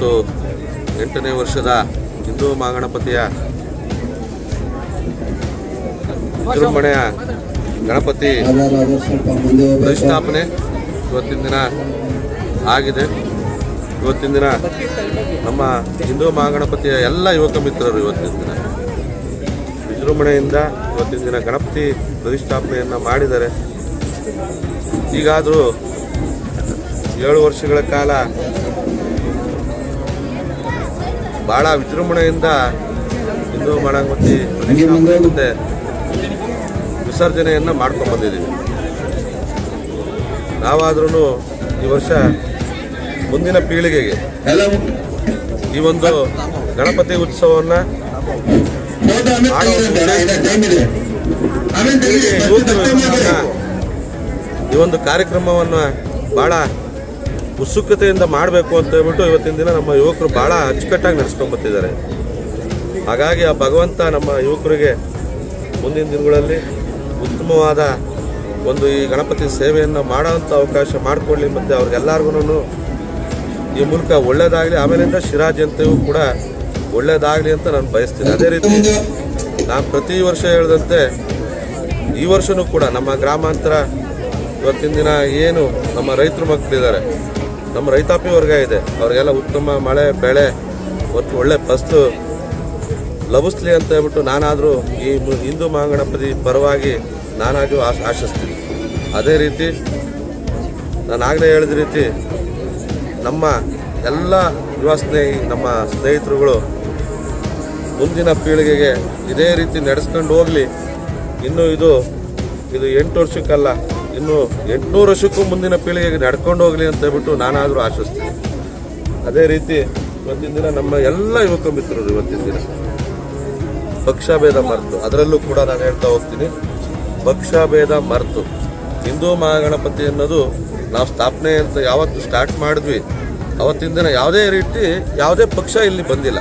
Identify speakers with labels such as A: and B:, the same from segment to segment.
A: ಇವತ್ತು ಎಂಟನೇ ವರ್ಷದ ಹಿಂದೂ ಮಹಾಗಣಪತಿಯ ವಿಜೃಂಭಣೆಯ ಗಣಪತಿ ಪ್ರತಿಷ್ಠಾಪನೆ ಇವತ್ತಿನ ದಿನ ಆಗಿದೆ. ಇವತ್ತಿನ ದಿನ ನಮ್ಮ ಹಿಂದೂ ಮಹಾಗಣಪತಿಯ ಎಲ್ಲ ಯುವಕ ಮಿತ್ರರು ಇವತ್ತಿನ ದಿನ. ವಿಜೃಂಭಣೆಯಿಂದ ಇವತ್ತಿನ ದಿನ ಗಣಪತಿ ಪ್ರತಿಷ್ಠಾಪನೆಯನ್ನು ಮಾಡಿದ್ದಾರೆ. ಈಗಾದರೂ ಏಳು ವರ್ಷಗಳ ಕಾಲ ಭಾಳ ವಿಜೃಂಭಣೆಯಿಂದ ಹಿಂದೂ ಮಾಡಿ ಮುಂದೆ ಮತ್ತೆ ವಿಸರ್ಜನೆಯನ್ನು ಮಾಡ್ಕೊಂಡು ಬಂದಿದ್ದೀವಿ. ನಾವಾದ್ರೂ ಈ ವರ್ಷ ಮುಂದಿನ ಪೀಳಿಗೆಗೆ ಈ ಒಂದು ಗಣಪತಿ ಉತ್ಸವವನ್ನು ಈ ಒಂದು ಕಾರ್ಯಕ್ರಮವನ್ನು ಭಾಳ ಉತ್ಸುಕತೆಯಿಂದ ಮಾಡಬೇಕು ಅಂತ ಹೇಳ್ಬಿಟ್ಟು ಇವತ್ತಿನ ದಿನ ನಮ್ಮ ಯುವಕರು ಭಾಳ ಅಚ್ಚುಕಟ್ಟಾಗಿ ನಡೆಸ್ಕೊಂಡು ಬರ್ತಿದ್ದಾರೆ. ಹಾಗಾಗಿ ಆ ಭಗವಂತ ನಮ್ಮ ಯುವಕರಿಗೆ ಮುಂದಿನ ದಿನಗಳಲ್ಲಿ ಉತ್ತಮವಾದ ಒಂದು ಈ ಗಣಪತಿ ಸೇವೆಯನ್ನು ಮಾಡೋವಂಥ ಅವಕಾಶ ಮಾಡಿಕೊಡ್ಲಿ ಮತ್ತು ಅವ್ರಿಗೆಲ್ಲರಿಗೂ ಈ ಮೂಲಕ ಒಳ್ಳೆಯದಾಗಲಿ ಆಮೇಲಿಂದ ಶಿರಾ ಜನತೆಯೂ ಕೂಡ ಒಳ್ಳೆಯದಾಗಲಿ ಅಂತ ನಾನು ಬಯಸ್ತೀನಿ. ಅದೇ ರೀತಿ ನಾನು ಪ್ರತಿ ವರ್ಷ ಹೇಳಿದಂತೆ ಈ ವರ್ಷವೂ ಕೂಡ ನಮ್ಮ ಗ್ರಾಮಾಂತರ ಇವತ್ತಿನ ದಿನ ಏನು ನಮ್ಮ ರೈತರು ಮಕ್ಕಳಿದ್ದಾರೆ ನಮ್ಮ ರೈತಾಪಿ ವರ್ಗ ಇದೆ. ಅವರಿಗೆಲ್ಲ ಉತ್ತಮ ಮಳೆ, ಬೆಳೆ, ಒಟ್ಟು ಒಳ್ಳೆ ಫಸ್ಟು ಲಭಿಸ್ಲಿ ಅಂತ ಹೇಳ್ಬಿಟ್ಟು ನಾನಾದರೂ ಈ ಹಿಂದೂ ಮಹಾಗಣಪತಿ ಪರವಾಗಿ ನಾನಾಗೂ ಆಶ್, ಆಶಿಸ್ತೀನಿ. ಅದೇ ರೀತಿ ನಾನು ಆಗಲೇ ಹೇಳಿದ ರೀತಿ ನಮ್ಮ ಎಲ್ಲ ಯುವ ಸ್ನೇಹಿ, ನಮ್ಮ ಸ್ನೇಹಿತರುಗಳು ಮುಂದಿನ ಪೀಳಿಗೆಗೆ ಇದೇ ರೀತಿ ನಡೆಸ್ಕೊಂಡು ಹೋಗಲಿ. ಇನ್ನು ಇದು ಇದು ಎಂಟು ವರ್ಷಕ್ಕಲ್ಲ. ಇನ್ನು ಎಂಟುನೂರು ವರ್ಷಕ್ಕೂ ಮುಂದಿನ ಪೀಳಿಗೆಗೆ ನಡ್ಕೊಂಡು ಹೋಗಲಿ ಅಂತ ಹೇಳ್ಬಿಟ್ಟು ನಾನಾದರೂ ಆಶಿಸ್ತೀನಿ ಅದೇ ರೀತಿ ಇವತ್ತಿನ ದಿನ ನಮ್ಮ ಎಲ್ಲ ಯುವಕ ಮಿತ್ರರು ಇವತ್ತಿನ ದಿನ ಪಕ್ಷಭೇದ ಮರೆತು, ಅದರಲ್ಲೂ ಕೂಡ ನಾನು ಹೇಳ್ತಾ ಹೋಗ್ತೀನಿ ಪಕ್ಷಭೇದ ಮರೆತು. ಹಿಂದೂ ಮಹಾಗಣಪತಿ ಅನ್ನೋದು ನಾವು ಸ್ಥಾಪನೆ ಅಂತ ಯಾವತ್ತು ಸ್ಟಾರ್ಟ್ ಮಾಡಿದ್ವಿ, ಅವತ್ತಿನ ದಿನ ಯಾವುದೇ ರೀತಿ ಯಾವುದೇ ಪಕ್ಷ ಇಲ್ಲಿ ಬಂದಿಲ್ಲ.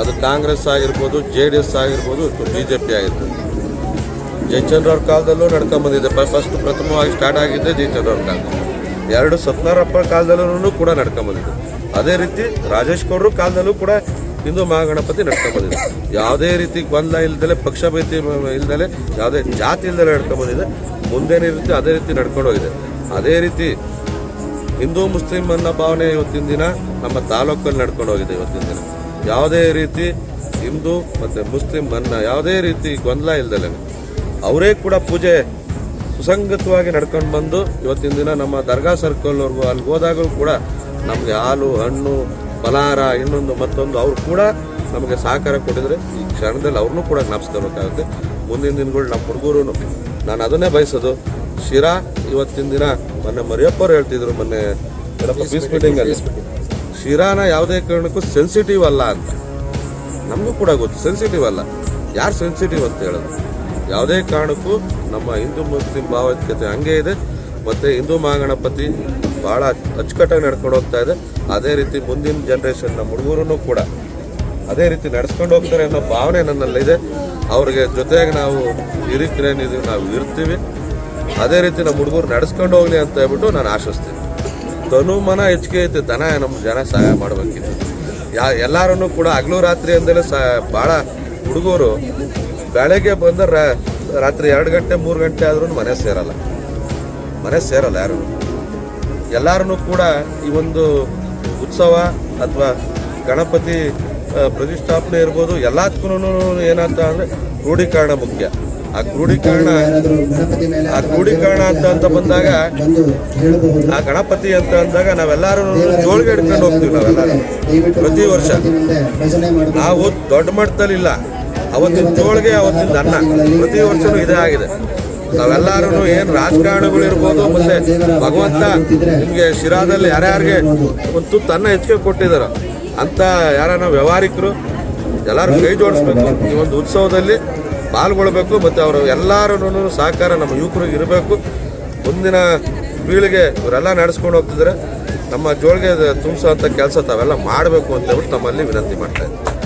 A: ಅದು ಕಾಂಗ್ರೆಸ್ ಆಗಿರ್ಬೋದು, ಜೆ ಡಿ ಎಸ್ ಆಗಿರ್ಬೋದು ಬಿ ಜೆ ಪಿ ಆಗಿರ್ಬೋದು. ಜಯಚಂದ್ರ ಅವ್ರ ಕಾಲದಲ್ಲೂ ನಡ್ಕೊಂಬಂದಿದೆ ಫಸ್ಟ್ ಪ್ರಥಮವಾಗಿ ಸ್ಟಾರ್ಟ್ ಆಗಿದ್ದೆ ಜಯಚಂದ್ರ ಅವ್ರ ಕಾಲ ಎರಡು ಸತ್ಯನಾರಪ್ಪ ಕಾಲದಲ್ಲೂ ಕೂಡ ನಡ್ಕೊಂಬಂದಿದೆ ಅದೇ ರೀತಿ ರಾಜೇಶ್ ಗೌಡ್ರ ಕಾಲದಲ್ಲೂ ಕೂಡ ಹಿಂದೂ ಮಹಾಗಣಪತಿ ನಡ್ಕೊಂಬಂದಿದೆ ಯಾವುದೇ ರೀತಿ ಗೊಂದಲ ಇಲ್ದಲೆ ಪಕ್ಷಭೇತಿ ಇಲ್ದಲೆ, ಯಾವುದೇ ಜಾತಿ ಇಲ್ದಲೆ ನಡ್ಕೊಂಬಂದಿದೆ ಮುಂದೇನಿರುತ್ತೆ ಅದೇ ರೀತಿ ನಡ್ಕೊಂಡು ಹೋಗಿದೆ. ಅದೇ ರೀತಿ ಹಿಂದೂ ಮುಸ್ಲಿಂ ಅನ್ನೋ ಭಾವನೆ ಇವತ್ತಿನ ದಿನ ನಮ್ಮ ತಾಲೂಕಲ್ಲಿ ನಡ್ಕೊಂಡು ಹೋಗಿದೆ ಇವತ್ತಿನ ದಿನ. ಯಾವುದೇ ರೀತಿ ಹಿಂದೂ ಮತ್ತು ಮುಸ್ಲಿಂ ಅನ್ನ ಯಾವುದೇ ರೀತಿ ಗೊಂದಲ ಇಲ್ದಲೆ. ಅವರೇ ಕೂಡ ಪೂಜೆ ಸುಸಂಗತವಾಗಿ ನಡ್ಕೊಂಡು ಬಂದು ಇವತ್ತಿನ ದಿನ ನಮ್ಮ ದರ್ಗಾ ಸರ್ಕಲ್ವರೆಗೂ ಅಲ್ಲಿ ಹೋದಾಗಲೂ ಕೂಡ ನಮಗೆ ಹಾಲು ಹಣ್ಣು ಫಲಹಾರ ಇನ್ನೊಂದು ಮತ್ತೊಂದು ಅವ್ರು ಕೂಡ ನಮಗೆ ಸಹಕಾರ ಕೊಟ್ಟಿದ್ರೆ ಈ ಕ್ಷಣದಲ್ಲಿ ಅವ್ರನ್ನೂ ಕೂಡ ಜ್ಞಾಪಿಸ್ಕೋಬೇಕಾಗುತ್ತೆ ಮುಂದಿನ ದಿನಗಳು ನಮ್ಮ ಹುಡುಗರು ನಾನು ಅದನ್ನೇ ಬಯಸೋದು. ಶಿರಾ ಇವತ್ತಿನ ದಿನ ಮೊನ್ನೆ ಮರಿಯಪ್ಪವ್ರು ಹೇಳ್ತಿದ್ರು ಮೊನ್ನೆ ಪೀಸ್ ಮೀಟಿಂಗಲ್ಲಿ ಶಿರಾನ ಯಾವುದೇ ಕಾರಣಕ್ಕೂ ಸೆನ್ಸಿಟಿವ್ ಅಲ್ಲ ಅಂತ. ನಮಗೂ ಕೂಡ ಗೊತ್ತು ಸೆನ್ಸಿಟಿವ್ ಅಲ್ಲ. ಯಾರು ಸೆನ್ಸಿಟಿವ್ ಅಂತ ಹೇಳೋದು? ಯಾವುದೇ ಕಾರಣಕ್ಕೂ ನಮ್ಮ ಹಿಂದೂ ಮುಸ್ಲಿಂ ಭಾವೈಕ್ಯತೆ ಹಂಗೆ ಇದೆ. ಮತ್ತು ಹಿಂದೂ ಮಹಾಗಣಪತಿ ಭಾಳ ಅಚ್ಚುಕಟ್ಟಾಗಿ ನಡ್ಕೊಂಡು ಹೋಗ್ತಾ ಇದೆ. ಅದೇ ರೀತಿ ಮುಂದಿನ ಜನ್ರೇಷನ್ ನಮ್ಮ ಹುಡುಗರು ಕೂಡ ಅದೇ ರೀತಿ ನಡ್ಸ್ಕೊಂಡು ಹೋಗ್ತಾರೆ ಅನ್ನೋ ಭಾವನೆ ನನ್ನಲ್ಲಿದೆ ಅವ್ರಿಗೆ ಜೊತೆಗೆ ನಾವು ಹಿರಿಕರೇನಿದ್ದೀವಿ ನಾವು ಇರ್ತೀವಿ. ಅದೇ ರೀತಿ ನಮ್ಮ ಹುಡುಗರು ನಡೆಸ್ಕೊಂಡು ಹೋಗ್ಲಿ ಅಂತ ಹೇಳ್ಬಿಟ್ಟು ನಾನು ಆಶಿಸ್ತೀನಿ. ತನು ಮನ ಹೆಚ್ಚಿಗೆ ಐತೆ ದನ ನಮ್ಮ ಜನ ಸಹಾಯ ಮಾಡಬೇಕಿದೆ ಯಾ ಎಲ್ಲರೂ ಕೂಡ ಹಗಲು ರಾತ್ರಿ ಅಂದಲೇ ಸಹ ಭಾಳ ಹುಡುಗರು ಬೆಳಗ್ಗೆ ಬಂದ್ರೆ ರಾತ್ರಿ ಎರಡು ಗಂಟೆ, ಮೂರು ಗಂಟೆ ಆದ್ರೂ ಮನೆ ಸೇರಲ್ಲ. ಮನೆ ಸೇರಲ್ಲ ಯಾರು? ಎಲ್ಲರೂ ಕೂಡ ಈ ಒಂದು ಉತ್ಸವ ಅಥವಾ ಗಣಪತಿ ಪ್ರತಿಷ್ಠಾಪನೆ ಇರ್ಬೋದು ಎಲ್ಲದಕ್ಕೂ ಏನಂತ ಅಂದರೆ ಕ್ರೋಢೀಕರಣ ಮುಖ್ಯ. ಆ ಕ್ರೋಢೀಕರಣ ಆ ಕ್ರೋಢೀಕರಣ ಅಂತ ಅಂತ ಬಂದಾಗ, ಆ ಗಣಪತಿ ಅಂತ ಅಂದಾಗ ನಾವೆಲ್ಲರೂ ಜೋಳಿಗೆ ಹಿಡ್ಕೊಂಡು ಹೋಗ್ತೀವಿ ನಾವೆಲ್ಲರೂ ಪ್ರತಿ ವರ್ಷ. ನಾವು ದೊಡ್ಡ ಮಟ್ಟದಲ್ಲಿಲ್ಲ. ಅವತ್ತಿನ ಜೋಳಿಗೆ ಅವತ್ತಿನ ಅನ್ನ ಪ್ರತಿ ವರ್ಷನೂ ಇದೇ ಆಗಿದೆ. ನಾವೆಲ್ಲರೂ ಏನು ರಾಜಕಾರಣಿಗಳು ಇರ್ಬೋದು, ಮತ್ತೆ ಭಗವಂತ ನಿಮಗೆ ಶಿರಾದಲ್ಲಿ ಯಾರ್ಯಾರಿಗೆ ಒಂದು ತುತ್ತು ಅನ್ನ ಹೆಚ್ಚಿಗೆ ಕೊಟ್ಟಿದ್ದಾರೆ ಅಂತ ಯಾರನ್ನ ವ್ಯವಹಾರಿಕರು ಎಲ್ಲರೂ ಕೈ ಜೋಡಿಸ್ಬೇಕು. ಈ ಒಂದು ಉತ್ಸವದಲ್ಲಿ ಪಾಲ್ಗೊಳ್ಬೇಕು, ಮತ್ತು ಅವರು ಎಲ್ಲರೂ ಸಹಕಾರ ನಮ್ಮ ಯುವಕರಿಗೆ ಇರಬೇಕು. ಮುಂದಿನ ಪೀಳಿಗೆ ಇವರೆಲ್ಲ ನಡೆಸ್ಕೊಂಡು ಹೋಗ್ತಿದ್ರೆ. ನಮ್ಮ ಜೋಳಿಗೆ ತುಂಬಿಸೋ ಕೆಲಸ ತಾವೆಲ್ಲ ಮಾಡಬೇಕು ಅಂತ ನಮ್ಮಲ್ಲಿ ವಿನಂತಿ ಮಾಡ್ತಾ ಇದ್ದೀವಿ